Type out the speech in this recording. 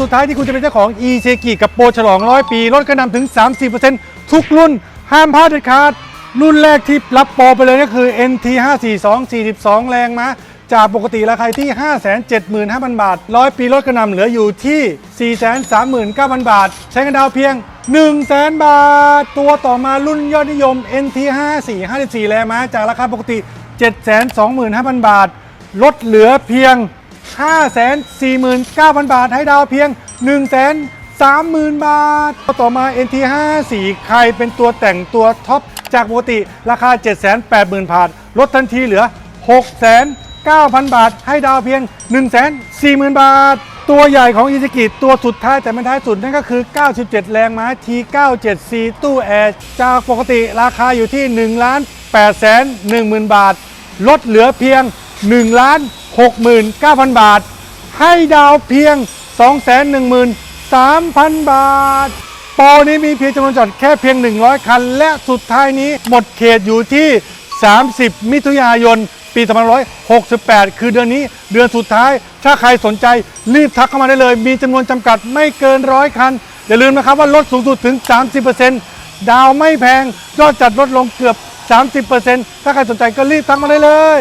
สุดท้ายที่คุณจะเป็นเจ้าของ e เ k i กับโปรฉลองร้อยปีลดกระนำถึง 30%ทุกรุ่นห้ามพลาดเด็ดขาด รุ่นแรกที่รับโปรไปเลยก็คือ NT 542 42 แรงม้าจากปกติราคาที่ 575,000 บาท ร้อยปีลดกระนำเหลืออยู่ที่ 439,000 บาท ใช้เงินดาวเพียง 100,000 บาท ตัวต่อมารุ่นยอดนิยม NT 54 54 แรงม้าจากราคาปกติ 725,000 บาท ลดเหลือเพียง 549,000 บาท ให้ดาวเพียง 130,000 บาท ต่อมา NT 54 ใครเป็นตัวแต่งตัวท็อป จากปกติราคา 780,000 บาท ลดทันทีเหลือ 609,000 บาท ให้ดาวเพียง 140,000 บาท ตัวใหญ่ของอิซิกิตัวสุดท้ายแต่ไม่ท้ายสุดนั่นก็คือ 97 แรงม้า T97C ตู้แอร์จากปกติราคาอยู่ที่1ล้าน8แสน10,000 บาท ลดเหลือเพียง1ล้าน 69,000 บาท ให้ดาวเพียง 213,000 บาท โปรนี้มีเพียงจำนวนจอดแค่เพียง 100 คัน และสุดท้ายนี้หมดเขตอยู่ที่ 30 มิถุนายน ปี2568 คือเดือนนี้เดือนสุดท้าย ถ้าใครสนใจรีบทักเข้ามาได้เลย มีจำนวนจำกัดไม่เกินร้อยคัน อย่าลืมนะครับว่าลดสูงสุดถึง 30%ดาวไม่แพง ยอดจัดลดลงเกือบ 30%ถ้าใครสนใจก็รีบทักมาได้เลย